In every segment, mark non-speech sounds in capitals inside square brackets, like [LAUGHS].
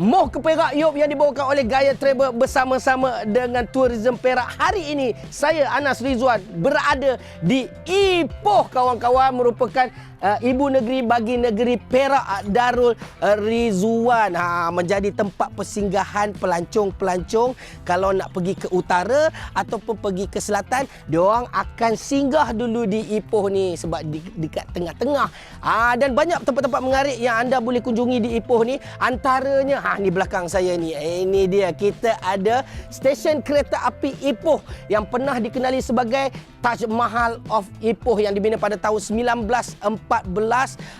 Moh ke Perak Yop yang dibawakan oleh Gaya Travel bersama-sama dengan Tourism Perak. Hari ini saya Anas Rizwan berada di Ipoh kawan-kawan merupakan uh, ibu negeri bagi negeri Perak Darul uh, Rizwan. Ha menjadi tempat persinggahan pelancong-pelancong kalau nak pergi ke utara ataupun pergi ke selatan, dia orang akan singgah dulu di Ipoh ni sebab di, dekat tengah-tengah. Ha dan banyak tempat-tempat menarik yang anda boleh kunjungi di Ipoh ni antaranya ha ni belakang saya ni. Eh, ini dia. Kita ada stesen kereta api Ipoh yang pernah dikenali sebagai Taj Mahal of Ipoh yang dibina pada tahun 1914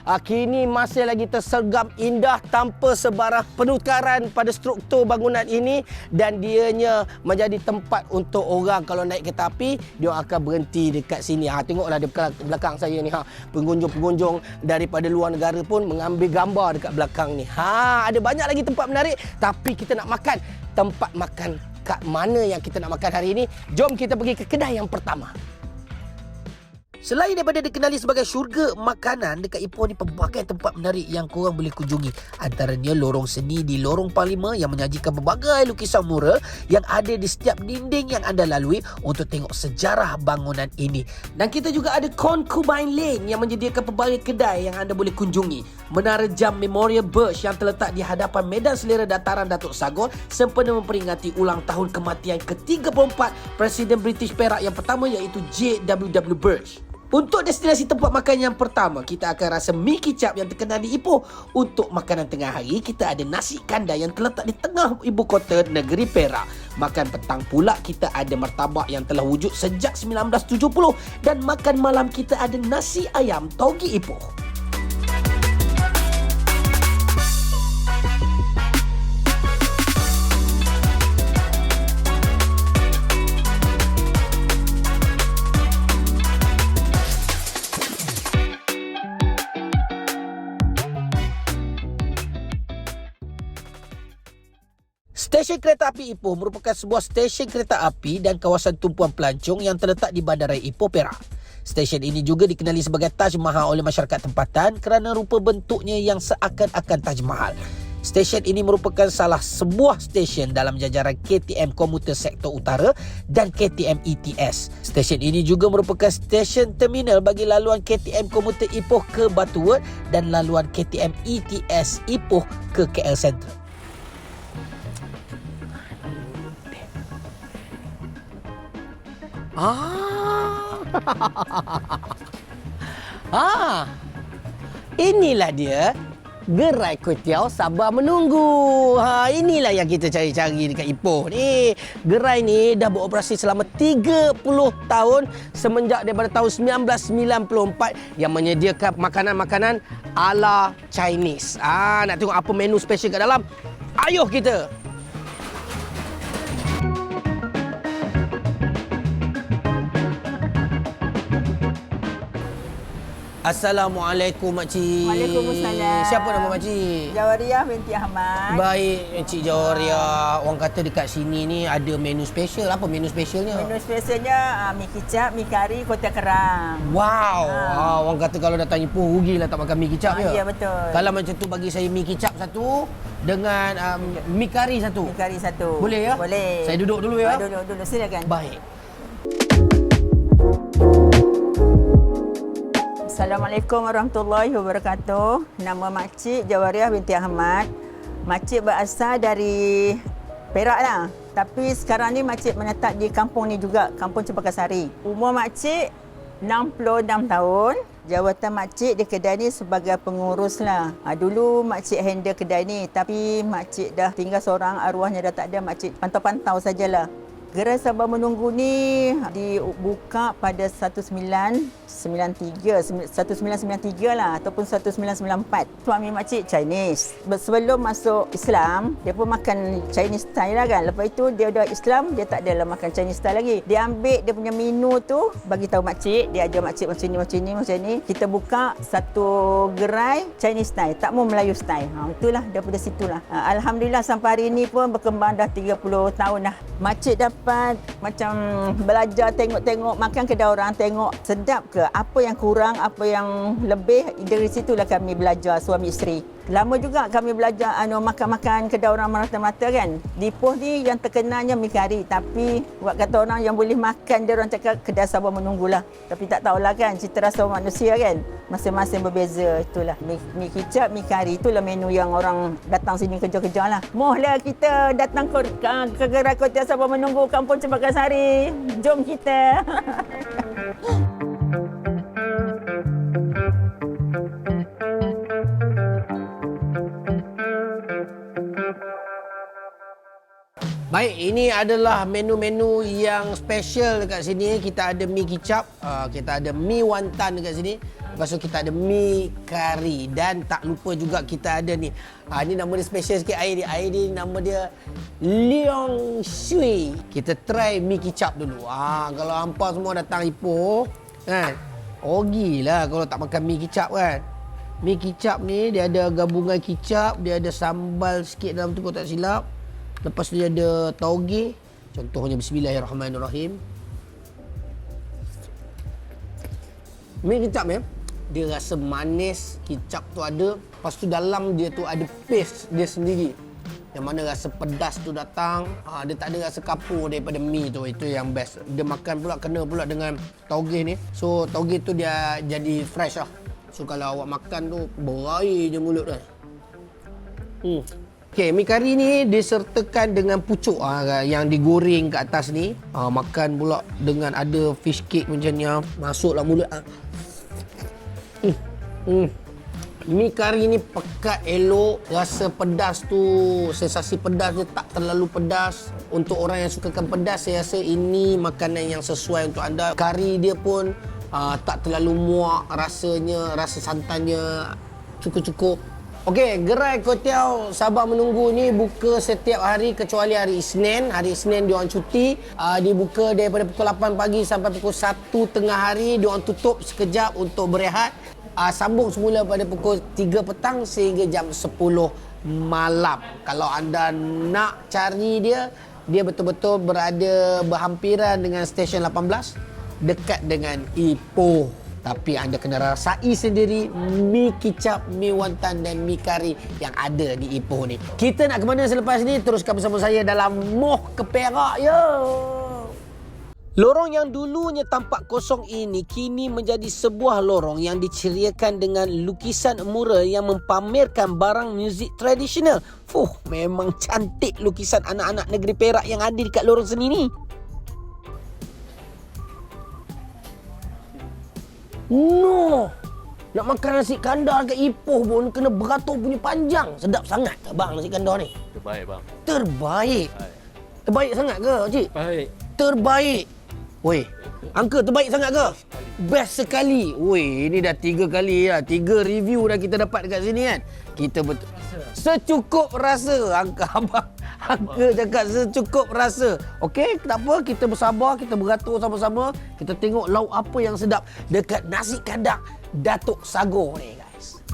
uh, kini masih lagi tersergam indah tanpa sebarang penukaran pada struktur bangunan ini. Dan dianya menjadi tempat untuk orang kalau naik kereta api dia akan berhenti dekat sini. Ha tengoklah di belakang saya ni. Ha pengunjung-pengunjung daripada luar negara pun mengambil gambar dekat belakang ni. Ha ada banyak lagi tempat menarik tapi kita nak makan tempat makan kat mana yang kita nak makan hari ini? Jom kita pergi ke kedai yang pertama Selain daripada dikenali sebagai syurga makanan, dekat Ipoh ni pelbagai tempat menarik yang korang boleh kunjungi. Antaranya lorong seni di Lorong Panglima yang menyajikan pelbagai lukisan mural yang ada di setiap dinding yang anda lalui untuk tengok sejarah bangunan ini. Dan kita juga ada Concubine Lane yang menyediakan pelbagai kedai yang anda boleh kunjungi. Menara Jam Memorial Birch yang terletak di hadapan Medan Selera Dataran Datuk Sagor sempena memperingati ulang tahun kematian ke-34 Presiden British Perak yang pertama iaitu J.W.W. Birch. Untuk destinasi tempat makan yang pertama, kita akan rasa mi kicap yang terkenal di Ipoh. Untuk makanan tengah hari, kita ada nasi kandar yang terletak di tengah ibu kota negeri Perak. Makan petang pula, kita ada martabak yang telah wujud sejak 1970. Dan makan malam kita ada nasi ayam togi Ipoh. Stesen kereta api Ipoh merupakan sebuah stesen kereta api dan kawasan tumpuan pelancong yang terletak di Bandaraya Ipoh, Perak. Stesen ini juga dikenali sebagai Taj Mahal oleh masyarakat tempatan kerana rupa bentuknya yang seakan-akan Taj Mahal. Stesen ini merupakan salah sebuah stesen dalam jajaran KTM Komuter Sektor Utara dan KTM ETS. Stesen ini juga merupakan stesen terminal bagi laluan KTM Komuter Ipoh ke Batu World dan laluan KTM ETS Ipoh ke KL Central. Ah. [LAUGHS] ah. Inilah dia gerai kuitiau sabar menunggu. Ha inilah yang kita cari-cari dekat Ipoh ni. Gerai ni dah beroperasi selama 30 tahun semenjak daripada tahun 1994 yang menyediakan makanan-makanan ala Chinese. Ah nak tengok apa menu special kat dalam? Ayuh kita Assalamualaikum makcik. Waalaikumsalam. Siapa nama makcik? Jawariah binti Ahmad. Baik Encik Jawaria. Orang kata dekat sini ni ada menu special. Apa menu specialnya? Menu spesialnya uh, mi kicap, mi kari, kota kerang. Wow. Ha. Ha. orang kata kalau datang Ipoh rugilah tak makan mi kicap Ah, ya. ya, betul. Kalau macam tu bagi saya mi kicap satu dengan um, mi kari satu. Mi kari satu. Boleh ya? Boleh. Saya duduk dulu ya. Ah, duduk dulu silakan. Baik. Assalamualaikum warahmatullahi wabarakatuh. Nama makcik Jawariah binti Ahmad. Makcik berasal dari Perak lah. Tapi sekarang ni makcik menetap di kampung ni juga, Kampung Cempaka Sari. Umur makcik 66 tahun. Jawatan makcik di kedai ni sebagai pengurus lah. Ha, dulu makcik handle kedai ni tapi makcik dah tinggal seorang, arwahnya dah tak ada. Makcik pantau-pantau sajalah. Gerai Sabar Menunggu ni dibuka pada 1993, 1993 lah ataupun 1994. Suami makcik Chinese. Sebelum masuk Islam, dia pun makan Chinese style lah kan. Lepas itu dia dah Islam, dia tak adalah makan Chinese style lagi. Dia ambil dia punya menu tu, bagi tahu makcik, dia ajar makcik macam ni, macam ni, macam ni. Kita buka satu gerai Chinese style, tak mau Melayu style. Ha, itulah daripada situlah. Ha, Alhamdulillah sampai hari ini pun berkembang dah 30 tahun dah. Makcik dapat macam belajar tengok-tengok makan kedai orang tengok sedap ke? Apa yang kurang apa yang lebih? Dari situlah kami belajar suami isteri Lama juga kami belajar anu makan-makan kedai orang merata-merata kan. Di Ipoh ni yang terkenalnya mi kari tapi buat kata orang yang boleh makan dia orang cakap kedai sabar menunggulah. Tapi tak tahulah kan cita rasa manusia kan. Masing-masing berbeza itulah. Mi, mi kicap, mi kari itulah menu yang orang datang sini kerja-kerja lah. Mohlah kita datang ke, ke, ke gerai kedai sabar menunggu Kampung Cempaka Sari. Jom kita. [LAUGHS] Baik, ini adalah menu-menu yang special dekat sini. Kita ada mi kicap, uh, kita ada mi wantan dekat sini. Lepas tu kita ada mi kari dan tak lupa juga kita ada ni. Ha, ni nama dia special sikit air dia. Air dia nama dia Leong Shui. Kita try mi kicap dulu. Ha, kalau hampa semua datang Ipoh, kan? Ogi lah kalau tak makan mi kicap kan. Mi kicap ni dia ada gabungan kicap, dia ada sambal sikit dalam tu kalau tak silap. Lepas tu dia ada tauge. Contohnya bismillahirrahmanirrahim. Mi kicap ya. Dia rasa manis, kicap tu ada. Lepas tu dalam dia tu ada paste dia sendiri. Yang mana rasa pedas tu datang. Ha, dia tak ada rasa kapur daripada mi tu. Itu yang best. Dia makan pula, kena pula dengan tauge ni. So tauge tu dia jadi fresh lah. So kalau awak makan tu, berair je mulut dah. Hmm. Okey, mi kari ni disertakan dengan pucuk ha, yang digoreng kat atas ni. Ha, makan pula dengan ada fish cake macam ni. Ha. Masuklah mulut. Ha. Hmm. Hmm. Mi kari ni pekat elok, rasa pedas tu, sensasi pedas dia tak terlalu pedas. Untuk orang yang sukakan pedas, saya rasa ini makanan yang sesuai untuk anda. Kari dia pun uh, tak terlalu muak rasanya, rasa santannya cukup-cukup. Okey, gerai Kotiau Sabah Menunggu ni buka setiap hari kecuali hari Isnin. Hari Isnin dia orang cuti. Uh, dibuka daripada pukul 8 pagi sampai pukul 1 tengah hari. Dia orang tutup sekejap untuk berehat. Uh, sambung semula pada pukul 3 petang sehingga jam 10 malam. Kalau anda nak cari dia, dia betul-betul berada berhampiran dengan stesen 18 dekat dengan Ipoh. Tapi anda kena rasai sendiri mi kicap, mi wantan dan mi kari yang ada di Ipoh ni. Kita nak ke mana selepas ni? Teruskan bersama saya dalam Moh ke Perak ya. Lorong yang dulunya tampak kosong ini kini menjadi sebuah lorong yang diceriakan dengan lukisan mural yang mempamerkan barang muzik tradisional. Fuh, memang cantik lukisan anak-anak negeri Perak yang ada dekat lorong seni ni. No. Nak makan nasi kandar kat Ipoh pun kena beratur punya panjang. Sedap sangat ke bang nasi kandar ni? Terbaik bang. Terbaik. Terbaik sangat ke, cik? Baik. Terbaik. Woi, Angka terbaik sangat ke? Best sekali. Woi, ini dah tiga kali lah. Tiga review dah kita dapat dekat sini kan. Kita betul. Secukup rasa. Angka abang. Angka cakap secukup rasa. Okey, tak apa. Kita bersabar. Kita beratur sama-sama. Kita tengok lauk apa yang sedap dekat nasi kandang Datuk Sago ni guys.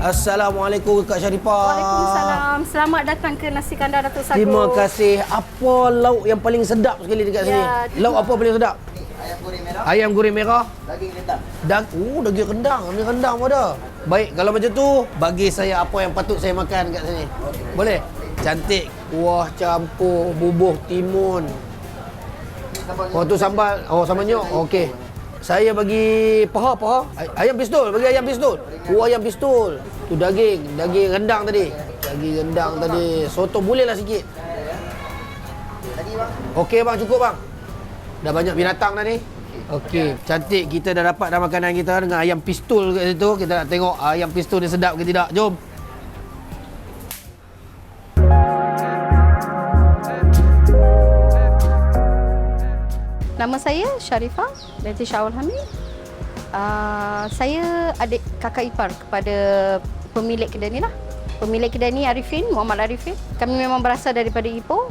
Assalamualaikum Kak Syarifah. Waalaikumsalam. Selamat datang ke Nasi Kandar Datuk Sago. Terima kasih. Apa lauk yang paling sedap sekali dekat sini? Ya, Lauk apa paling sedap? Ayam goreng merah, Ayam goreng merah. daging rendang. Dag oh, daging rendang. Daging rendang pun ada. Baik, kalau macam tu, bagi saya apa yang patut saya makan kat sini. Boleh? Cantik. Kuah campur, bubuh timun. Oh, tu sambal. Oh, sambal nyok. Okey. Saya bagi paha, paha. Ay- Ayam pistol. Bagi ayam pistol. Kuah ayam pistol. Tu daging. Daging rendang tadi. Daging rendang tadi. Soto bolehlah sikit. Okey bang, cukup bang. Dah banyak binatang dah ni. Okey, cantik kita dah dapat dah makanan kita dengan ayam pistol kat situ. Kita nak tengok ayam pistol ni sedap ke tidak. Jom. Nama saya Sharifah binti Syawal Hamid. Uh, saya adik kakak ipar kepada pemilik kedai ni lah. Pemilik kedai ni Arifin, Muhammad Arifin. Kami memang berasal daripada Ipoh.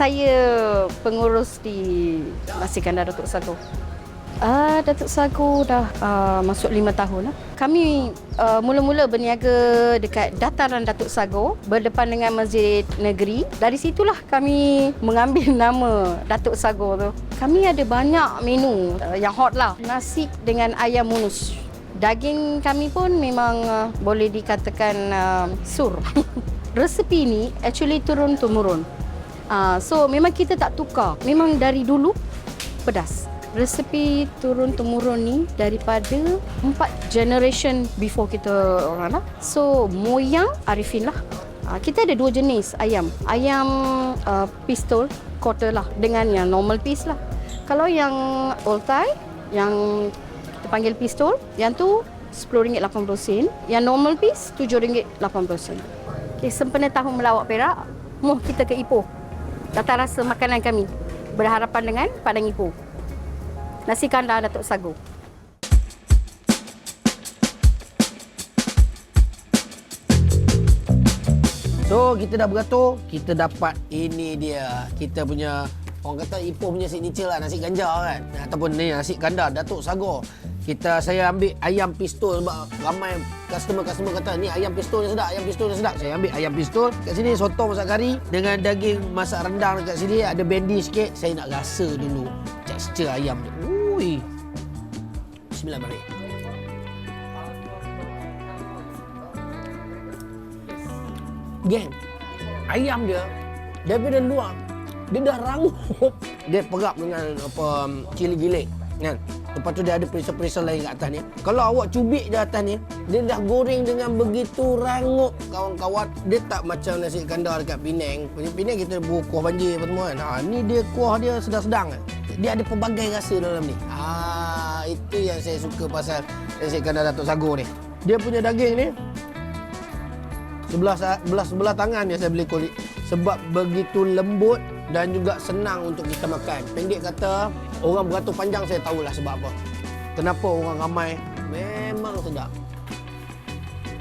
Saya pengurus di Nasi Kandar Datuk Sago. Ah, Datuk Sagu dah uh, masuk lima tahun lah. Kami uh, mula-mula berniaga dekat dataran Datuk Sagu berdepan dengan Masjid Negeri. Dari situlah kami mengambil [LAUGHS] nama Datuk Sagu tu. Kami ada banyak menu uh, yang hot lah. Nasi dengan ayam munus. Daging kami pun memang uh, boleh dikatakan uh, sur. [LAUGHS] Resepi ni actually turun-temurun. Uh, so memang kita tak tukar. Memang dari dulu pedas. Resepi turun temurun ni daripada empat generation before kita orang lah. So moyang Arifin lah. Uh, kita ada dua jenis ayam. Ayam uh, pistol quarter lah dengan yang normal piece lah. Kalau yang old Thai yang kita panggil pistol, yang tu RM10.80. Yang normal piece RM7.80. Okay, sempena tahun melawat Perak, [LAUGHS] moh kita ke Ipoh. Tata rasa makanan kami berharapan dengan Padang Ipoh. Nasi kandar Datuk Sagu. So kita dah beratur, kita dapat ini dia. Kita punya orang kata Ipoh punya signature lah nasi ganja kan. Ataupun ni nasi gandar Datuk Sagor. Kita saya ambil ayam pistol sebab ramai customer-customer kata ni ayam pistol yang sedap, ayam pistol yang sedap. Saya ambil ayam pistol. Kat sini sotong masak kari dengan daging masak rendang dekat sini ada bendi sikit. Saya nak rasa dulu tekstur ayam dia. Ui. Bismillahirrahmanirrahim. Geng, ayam dia daripada luar dia dah rangup. Dia perap dengan apa cili giling kan. Lepas tu dia ada perisa-perisa lain kat atas ni. Kalau awak cubit di atas ni, dia dah goreng dengan begitu rangup kawan-kawan. Dia tak macam nasi kandar dekat Penang. Penang kita buah kuah banjir apa semua kan. Ha, ni dia kuah dia sedang-sedang. Dia ada pelbagai rasa dalam ni. Ah, itu yang saya suka pasal nasi kandar Datuk Sago ni. Dia punya daging ni sebelah sebelah sebelah tangan yang saya beli kulit sebab begitu lembut dan juga senang untuk kita makan. Pendek kata, orang beratur panjang saya tahulah sebab apa. Kenapa orang ramai memang sedap.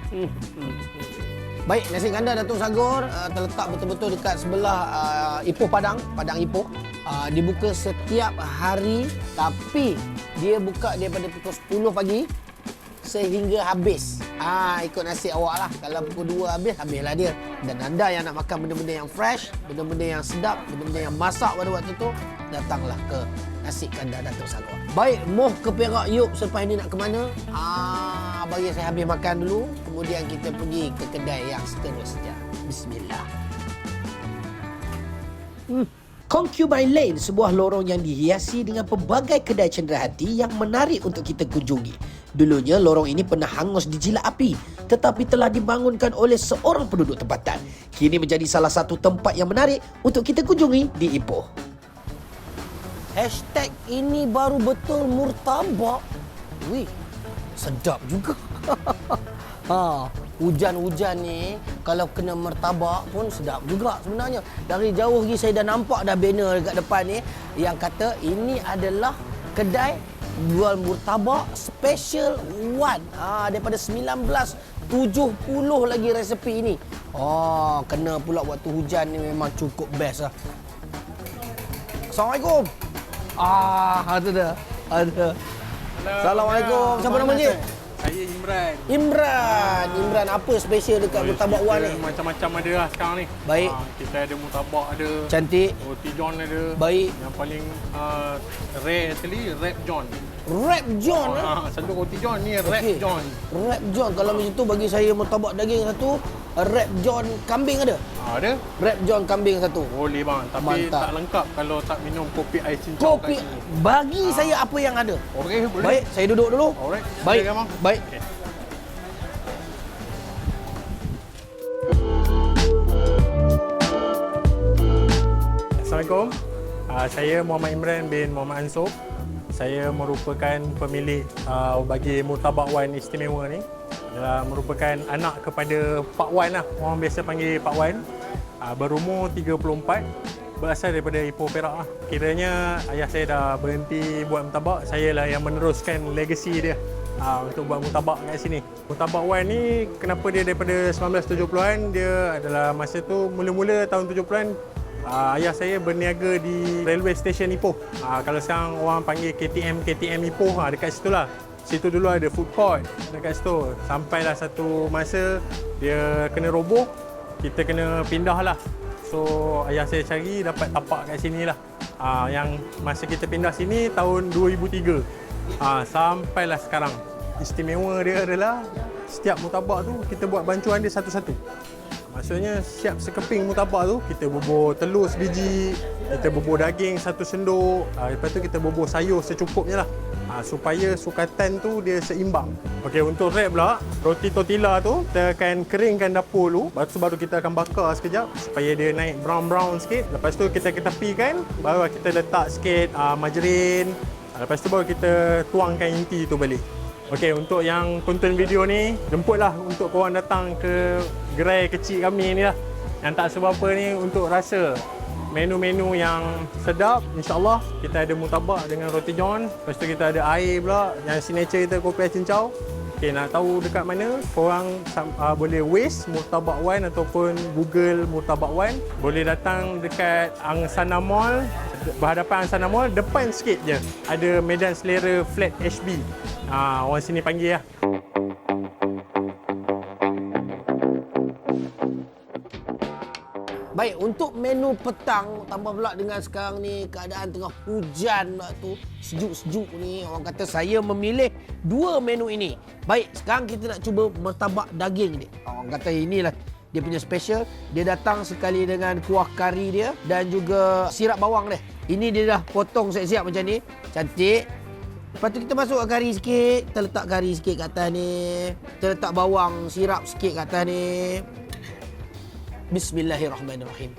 Hmm. hmm, hmm. Baik, nasi kandar Datuk Sagor uh, terletak betul-betul dekat sebelah uh, Ipoh Padang, Padang Ipoh. Uh, dibuka setiap hari tapi dia buka daripada pukul 10 pagi sehingga habis. Ah, ikut nasib awak lah. Kalau pukul 2 habis, habislah dia. Dan anda yang nak makan benda-benda yang fresh, benda-benda yang sedap, benda-benda yang masak pada waktu tu, datanglah ke nasi kandar Datuk Sagor. Baik, moh ke Perak yuk selepas ini nak ke mana? Ah, bagi saya habis makan dulu, kemudian kita pergi ke kedai yang seterusnya. Bismillah. Hmm. Concubine Lane, sebuah lorong yang dihiasi dengan pelbagai kedai cenderahati yang menarik untuk kita kunjungi. Dulunya lorong ini pernah hangus dijilat api tetapi telah dibangunkan oleh seorang penduduk tempatan. Kini menjadi salah satu tempat yang menarik untuk kita kunjungi di Ipoh. Hashtag ini baru betul murtabak. Wih, sedap juga. [LAUGHS] ha, hujan-hujan ni kalau kena martabak pun sedap juga sebenarnya. Dari jauh lagi saya dah nampak dah banner dekat depan ni yang kata ini adalah kedai jual murtabak special one. Ha, daripada 1970 lagi resepi ini. Oh, kena pula waktu hujan ni memang cukup best lah. Assalamualaikum. Ah, ada dah. Ada. Assalamualaikum. Siapa nama ni? Saya Imran. Imran. Imran apa special dekat murtabak wan ni? Macam-macam ada lah sekarang ni. Baik. Ah, kita ada murtabak ada. Cantik. Roti john ada. Baik. Yang paling uh, rare actually Rap John. Rap John eh? Ah, satu roti john ni Rap Okey. John. Rap John kalau macam tu bagi saya murtabak daging satu, Rap John kambing ada? Ah, ada? Rap John kambing satu. Boleh bang. Tapi Mantap. tak lengkap kalau tak minum kopi ais cincau Kopi bagi saya apa yang ada. Okey, boleh. Baik, saya duduk dulu. Alright. Baik. Baik. Assalamualaikum. Uh, saya Muhammad Imran bin Muhammad Ansor. Saya merupakan pemilik uh, bagi Murtabak Wan istimewa ni. Adalah merupakan anak kepada Pak Wan lah. Orang biasa panggil Pak Wan. Uh, berumur 34. Berasal daripada Ipoh Perak lah. Kiranya ayah saya dah berhenti buat murtabak. Saya lah yang meneruskan legasi dia. uh, untuk buat murtabak kat sini. Murtabak Wan ni kenapa dia daripada 1970-an dia adalah masa tu mula-mula tahun 70-an Uh, ayah saya berniaga di railway station Ipoh. Uh, kalau sekarang orang panggil KTM KTM Ipoh uh, dekat situ lah. Situ dulu ada food court dekat situ. Sampailah satu masa dia kena roboh, kita kena pindah lah. So ayah saya cari dapat tapak kat sini lah. Uh, yang masa kita pindah sini tahun 2003. Uh, sampailah sekarang. Istimewa dia adalah setiap mutabak tu kita buat bancuan dia satu-satu. Maksudnya siap sekeping mutabak tu kita bubur telur sebiji, kita bubur daging satu sendok, uh, lepas tu kita bubur sayur secukupnya lah. Uh, supaya sukatan tu dia seimbang. Okey untuk wrap pula, roti tortilla tu kita akan keringkan dapur dulu, lepas tu baru kita akan bakar sekejap supaya dia naik brown-brown sikit. Lepas tu kita ketepikan, baru kita letak sikit uh, margarin, uh, lepas tu baru kita tuangkan inti tu balik. Okey, untuk yang tonton video ni, jemputlah untuk korang datang ke gerai kecil kami ni lah. Yang tak seberapa ni untuk rasa menu-menu yang sedap. InsyaAllah kita ada mutabak dengan roti john. Lepas tu kita ada air pula. Yang signature kita kopi cincau. Okey, nak tahu dekat mana? Korang uh, boleh Waze Murtabak One ataupun Google Murtabak One. Boleh datang dekat Angsana Mall berhadapan Angsana Mall, depan sikit je ada Medan Selera Flat HB. Ha, orang sini panggil lah. Baik, untuk menu petang tambah pula dengan sekarang ni keadaan tengah hujan pula tu, sejuk-sejuk ni, orang kata saya memilih dua menu ini. Baik, sekarang kita nak cuba mertabak daging ni. Orang kata inilah dia punya special. Dia datang sekali dengan kuah kari dia dan juga sirap bawang dia. Ini dia dah potong siap-siap macam ni. Cantik. Lepas tu kita masuk kari sikit. Kita letak kari sikit kat atas ni. Kita letak bawang sirap sikit kat atas ni. Bismillahirrahmanirrahim.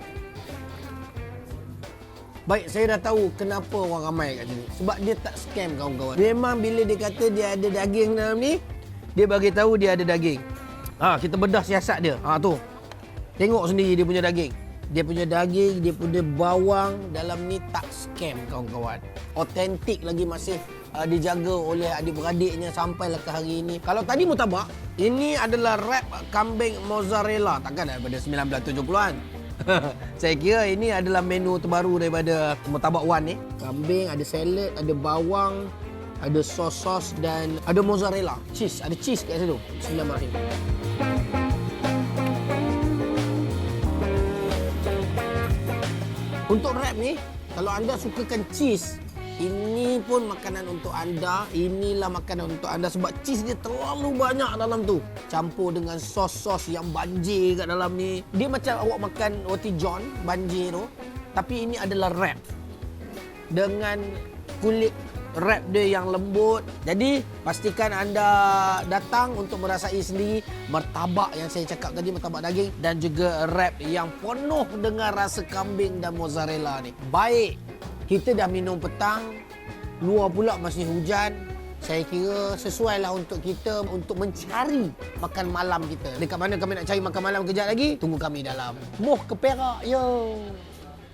Baik, saya dah tahu kenapa orang ramai kat sini. Sebab dia tak scam kawan-kawan. Memang bila dia kata dia ada daging dalam ni, dia bagi tahu dia ada daging. Ha, kita bedah siasat dia. Ha tu. Tengok sendiri dia punya daging. Dia punya daging, dia punya bawang dalam ni tak scam kawan-kawan. Otentik lagi masih uh, dijaga oleh adik-beradiknya sampailah ke hari ini. Kalau tadi mutabak, ini adalah wrap kambing mozzarella. Takkan daripada 1970-an. [LAUGHS] Saya kira ini adalah menu terbaru daripada Mutabak One ni. Kambing, ada salad, ada bawang, ada sos-sos dan ada mozzarella. Cheese, ada cheese kat situ. Bismillahirrahmanirrahim. Untuk wrap ni, kalau anda sukakan cheese, ini pun makanan untuk anda. Inilah makanan untuk anda sebab cheese dia terlalu banyak dalam tu. Campur dengan sos-sos yang banjir kat dalam ni. Dia macam awak makan roti john banjir tu. Tapi ini adalah wrap. Dengan kulit wrap dia yang lembut. Jadi pastikan anda datang untuk merasai sendiri martabak yang saya cakap tadi martabak daging dan juga wrap yang penuh dengan rasa kambing dan mozzarella ni. Baik. Kita dah minum petang. Luar pula masih hujan. Saya kira sesuai lah untuk kita untuk mencari makan malam kita. Dekat mana kami nak cari makan malam kejap lagi? Tunggu kami dalam Moh ke Perak, yo.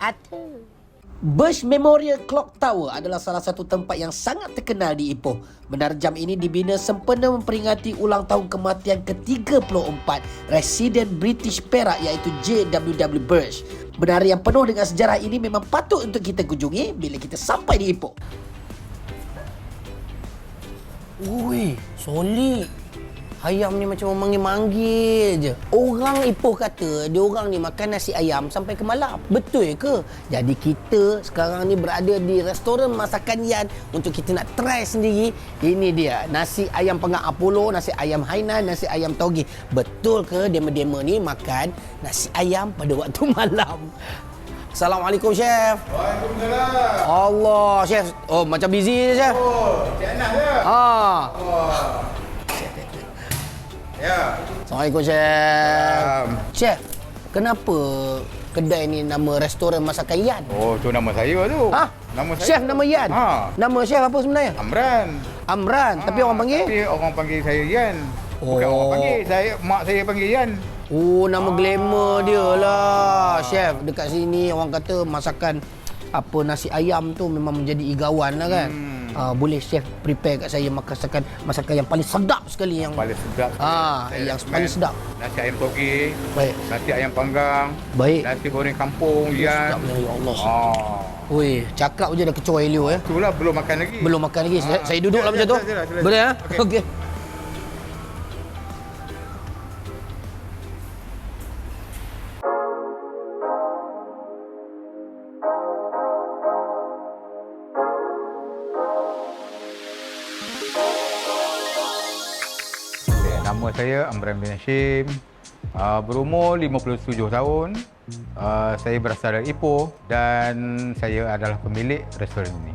Atu. Bush Memorial Clock Tower adalah salah satu tempat yang sangat terkenal di Ipoh. Menara jam ini dibina sempena memperingati ulang tahun kematian ke-34 Residen British Perak iaitu J.W.W. Bush. Menara yang penuh dengan sejarah ini memang patut untuk kita kunjungi bila kita sampai di Ipoh. Ui, solid. Ayam ni macam memanggil-manggil je. Orang Ipoh kata dia orang ni makan nasi ayam sampai ke malam. Betul ke? Jadi kita sekarang ni berada di restoran masakan Yan untuk kita nak try sendiri. Ini dia, nasi ayam pengak Apollo, nasi ayam Hainan, nasi ayam Togi. Betul ke dema-dema ni makan nasi ayam pada waktu [LAUGHS] malam? Assalamualaikum chef. Waalaikumsalam. Allah, chef. Oh, macam busy je chef. Oh, Cik Anas ya? Ah. Oh. Ya. Assalamualaikum chef. Um, Chef, kenapa kedai ni nama restoran masakan Yan? oh, tu nama saya tu. Ha? Nama saya. Chef nama Yan? Ha. Nama chef apa sebenarnya? Amran. Amran, tapi Ha, orang panggil? Tapi orang panggil saya Yan. Bukan Oh. orang panggil. Saya mak saya panggil Yan. Oh, nama Ah. glamour dia lah. Chef, dekat sini orang kata masakan apa nasi ayam tu memang menjadi igawan lah kan. Hmm. Uh, boleh chef prepare kat saya masakan masakan yang paling sedap sekali yang Paling sedap. Ah, Saya yang paling sedap. Nasi ayam toge, baik. nasi ayam panggang, Baik. nasi goreng kampung, Yan. Sedap ya Allah. Ah. Oi, cakap je dah kecoh Elio ya. Itulah belum makan lagi. Belum makan lagi. Saya, Ah. saya duduk lah Sila, macam tu. Boleh ya? Okey. Okey. Okay, Amran bin Hashim. Uh, berumur 57 tahun. Uh, saya berasal dari Ipoh dan saya adalah pemilik restoran ini.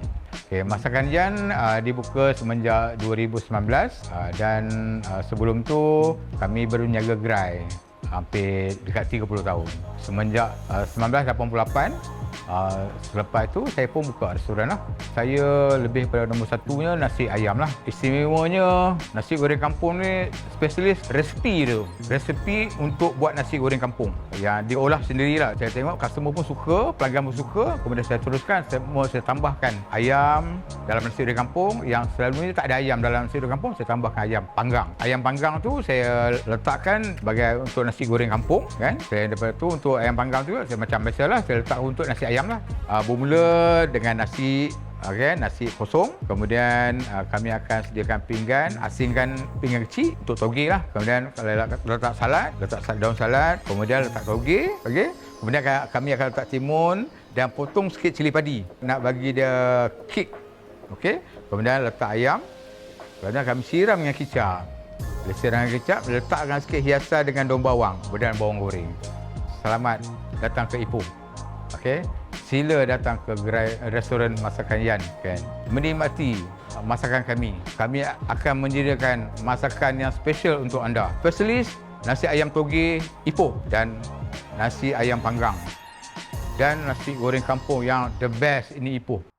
Okay, masakan Jan uh, dibuka semenjak 2019 uh, dan uh, sebelum tu kami baru niaga gerai hampir dekat 30 tahun. Semenjak uh, 1988 Uh, selepas itu saya pun buka restoran lah. Saya lebih pada nombor satunya nasi ayam lah. Istimewanya nasi goreng kampung ni spesialis resepi tu. Resepi untuk buat nasi goreng kampung. Yang diolah sendirilah. Saya tengok customer pun suka, pelanggan pun suka. Kemudian saya teruskan, saya mau saya tambahkan ayam dalam nasi goreng kampung yang selalunya tak ada ayam dalam nasi goreng kampung, saya tambahkan ayam panggang. Ayam panggang tu saya letakkan sebagai untuk nasi goreng kampung kan. Saya daripada tu untuk ayam panggang tu saya macam biasalah saya letak untuk nasi ayam lah. Uh, bermula dengan nasi Okay, nasi kosong. Kemudian uh, kami akan sediakan pinggan, asingkan pinggan kecil untuk toge lah. Kemudian kalau letak, letak salad, letak daun salad, kemudian letak toge, okay. Kemudian ka- kami akan letak timun dan potong sikit cili padi. Nak bagi dia kick. Okay. Kemudian letak ayam. Kemudian kami siram dengan kicap. Bila siram dengan kicap, letakkan sikit hiasan dengan daun bawang dan bawang goreng. Selamat datang ke Ipoh. Okey. Sila datang ke gerai restoran masakan Yan kan. Menikmati uh, masakan kami. Kami akan menyediakan masakan yang special untuk anda. Spesialis nasi ayam toge Ipoh dan nasi ayam panggang. Dan nasi goreng kampung yang the best ini Ipoh.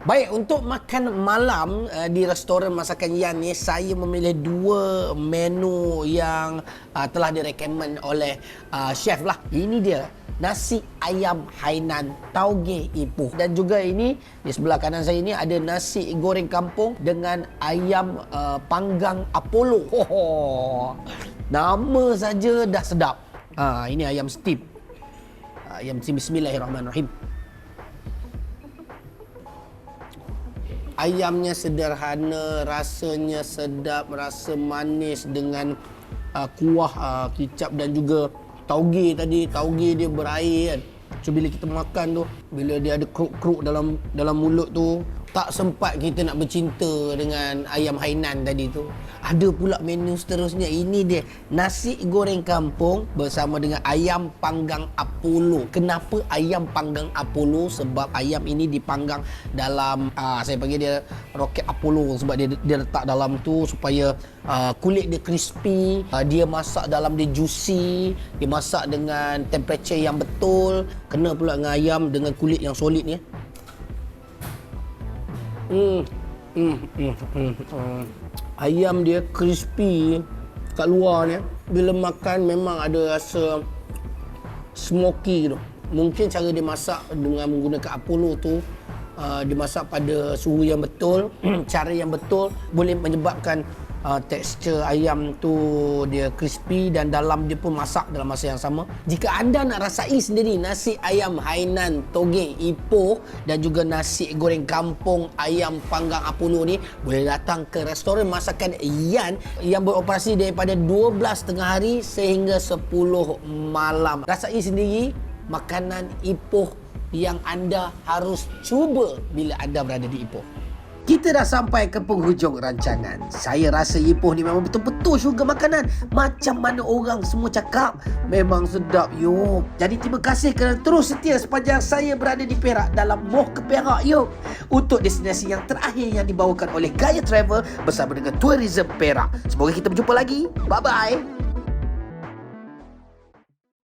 Baik, untuk makan malam uh, di restoran masakan Yan ni, saya memilih dua menu yang uh, telah direkomend oleh uh, chef lah. Ini dia, nasi ayam Hainan Tauge Ipoh. Dan juga ini, di sebelah kanan saya ini ada nasi goreng kampung dengan ayam uh, panggang Apollo. Ho. Nama saja dah sedap. Ha, ini ayam steam. Ayam steam, bismillahirrahmanirrahim. Ayamnya sederhana, rasanya sedap, rasa manis dengan uh, kuah uh, kicap dan juga tauge tadi. Tauge dia berair kan. So bila kita makan tu, bila dia ada keruk-keruk dalam dalam mulut tu, tak sempat kita nak bercinta dengan ayam Hainan tadi tu. Ada pula menu seterusnya. Ini dia nasi goreng kampung bersama dengan ayam panggang Apollo. Kenapa ayam panggang Apollo? Sebab ayam ini dipanggang dalam uh, saya panggil dia roket Apollo sebab dia dia letak dalam tu supaya uh, kulit dia crispy, uh, dia masak dalam dia juicy, dia masak dengan temperature yang betul. Kena pula dengan ayam dengan kulit yang solid ni. Hmm. Hmm. Hmm. Hmm. hmm. Ayam dia crispy kat luar ni. Bila makan memang ada rasa smoky tu. Mungkin cara dia masak dengan menggunakan Apollo tu uh, dimasak pada suhu yang betul, [CLEARS THROAT] cara yang betul boleh menyebabkan uh, tekstur ayam tu dia crispy dan dalam dia pun masak dalam masa yang sama. Jika anda nak rasai sendiri nasi ayam Hainan Toge Ipoh dan juga nasi goreng kampung ayam panggang Apollo ni boleh datang ke restoran masakan Yan yang beroperasi daripada 12 tengah hari sehingga 10 malam. Rasai sendiri makanan Ipoh yang anda harus cuba bila anda berada di Ipoh. Kita dah sampai ke penghujung rancangan. Saya rasa Ipoh ni memang betul-betul syurga makanan. Macam mana orang semua cakap, memang sedap yuk. Jadi terima kasih kerana terus setia sepanjang saya berada di Perak dalam Moh ke Perak yuk. Untuk destinasi yang terakhir yang dibawakan oleh Gaya Travel bersama dengan Tourism Perak. Semoga kita berjumpa lagi. Bye-bye.